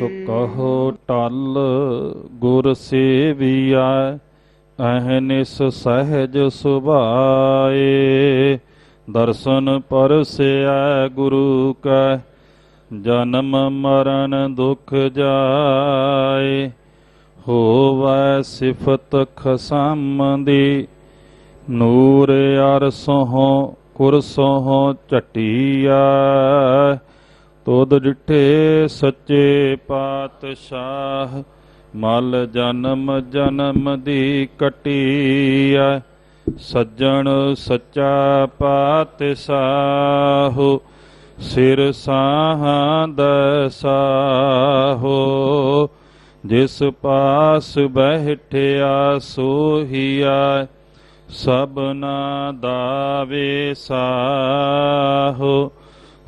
ਸੋ ਕਹੋ ਟਲ ਗੁਰ ਸੇਵੀਆ ਅਹਨਿਸ ਸਹਿਜ ਸੁਭਾਏ। ਦਰਸ਼ਨ ਪਰਸਿਆ ਗੁਰੂ ਕੈ, ਜਨਮ ਮਰਨ ਦੁਖ ਜਾਏ। ਹੋਵੈ ਸਿਫਤ ਖਸਮ ਦੀ ਨੂਰ ਅਰਸੋਂ ਕੁਰਸੋਂ ਝਟੀਆ ਤੋਦ ਡਿਠੇ ਸੱਚੇ ਪਾਤਸ਼ਾਹ, ਮਲ ਜਨਮ ਜਨਮ ਦੀ ਕਟੀਆ ਸੱਜਣ ਸੱਚਾ ਪਾਤਸ਼ਾਹ, ਸਿਰ ਸਾਹਾਂ ਦਸਾਹੋ, ਜਿਸ ਪਾਸ ਬਹਿਠਿਆ ਸੋਹੀਆ ਸਭਨਾ ਦਾ ਵੇਸਾਹੋ।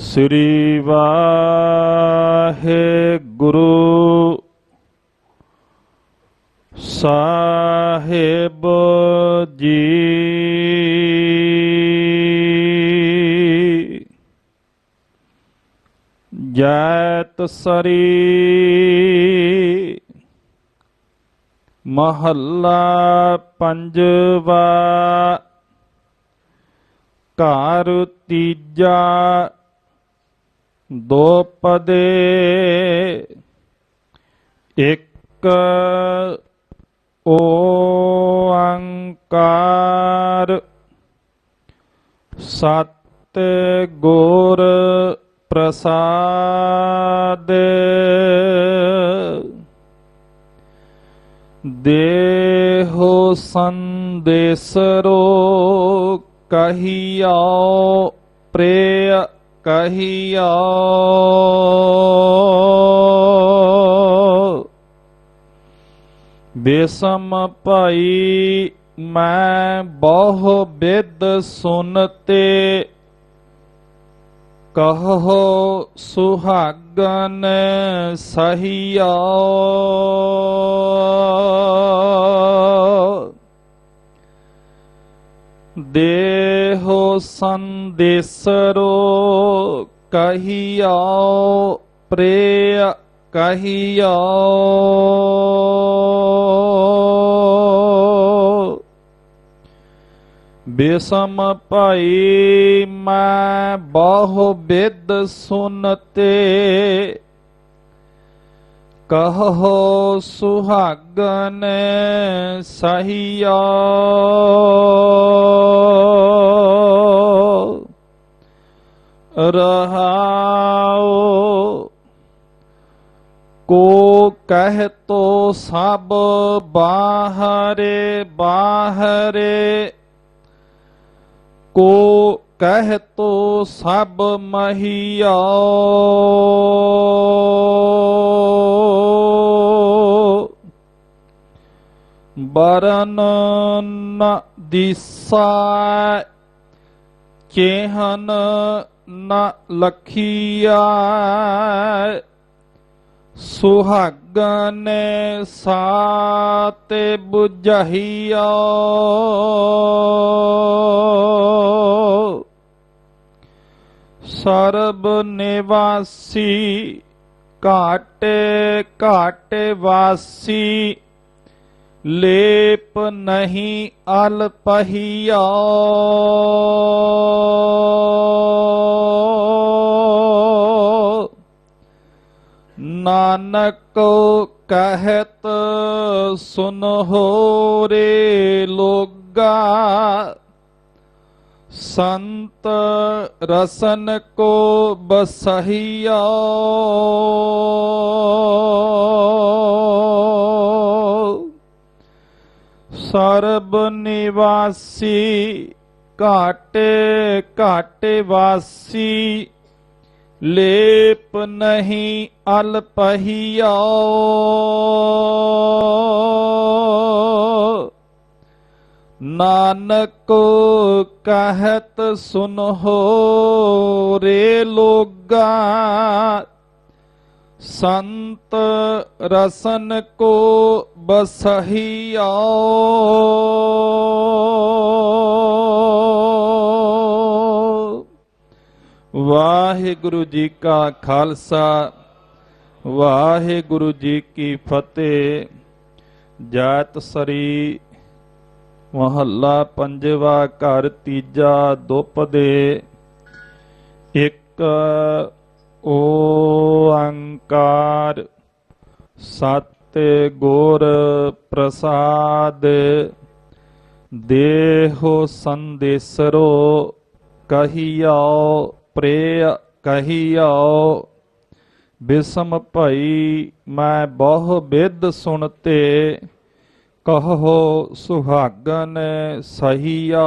ਸ੍ਰੀ ਵਾਹਿਗੁਰੂ ਸਾਹਿਬ ਜੀ। ਜੈਤ ਸਰੀ ਮਹੱਲਾ ਪੰਜਵਾ ਘਰ ਤੀਜਾ ਦੋਪਦੇ ਇੱਕ ਓੰਕਾਰ ਸਤ ਗੁਰ ਪ੍ਰਸਾਦ। ਦੇਹੋ ਸੰਦੇਸਰੋ ਕਹੀਓ ਪ੍ਰੇਯ ਕਹੀਓ ਬੇਸਮ ਭਾਈ ਮੈਂ ਬਹੁ ਬਿਦ ਸੁਨਤੇ ਕਹੋ ਸੁਹਾਗਨ ਸਹੀਆ ਦੇਹੋ ਸੰਦੇਸਰੋ ਕਹੀਓ ਪ੍ਰੇਯ ਕਹੀਓ ਬੇਸਮ ਭਾਈ ਮੈਂ ਬਹੁ ਬਿਦ ਸੁਨਤੇ। ਕਹੋ ਸੁਹਾਗਨ ਸਹੀਆ। ਰਹਾਉ ਕੋ ਕਹਿ ਤੋ ਸਭ ਬਾਹਰੇ ਬਾਹਰੇ। ਕੋ ਕਹਿ ਤੋ ਸਭ ਮਹੀਓ। ਬਰਨ ਨ ਦਿਸਾ, ਚੇਹਨ ਨ ਲਖੀਆ ਸੁਹਾਗਨ ਸਾਤੇ 부ਝਹੀਓ ਸਰਬ ਨਿਵਾਸੀ ਘਾਟੇ ਘਾਟੇ ਵਾਸੀ ਲੇਪ ਨਹੀਂ ਅਲਪਹੀਆ ਨਾਨਕ ਕਹਿਤ ਸੁਨਹੁ ਰੇ ਲੋਗਾ ਸੰਤ ਰਸਨ ਕੋ ਬਸਹੀਆ। ਸਰਬ ਨਿਵਾਸੀ ਘਾਟੇ ਘਾਟੇ ਵਾਸੀ ਲੇਪ ਨਹੀਂ ਅਲਪਹੀਆ ਨਾਨਕ ਕਹਿਤ ਸੁਨਹੁ ਰੇ ਲੋਗਾ। ਸੰਤ ਰਸਨ ਕੋ ਬਸਹੀਆ। ਵਾਹਿਗੁਰੂ ਜੀ ਕਾ ਖਾਲਸਾ, ਵਾਹਿਗੁਰੂ ਜੀ ਕੀ ਫਤਿਹ। ਜਾਤ ਸਰੀ, ਮਹੱਲਾ ਪੰਜਵਾ ਘਰ ਤੀਜਾ ਦੁਪਦੇ। ਇੱਕ ਓੰਕਾਰ ਸਤ ਗੁਰ ਪ੍ਰਸਾਦ। ਦੇਹੋ ਸੰਦੇਸਰੋ ਕਹੀਓ ਪ੍ਰੇ ਕਹੀਓ ਬਿਸਮ ਭਈ ਮੈਂ ਬਹੁ ਬਿਦ ਸੁਣਤੇ ਕਹੋ ਸੁਹਾਗਨ ਸਹੀਆ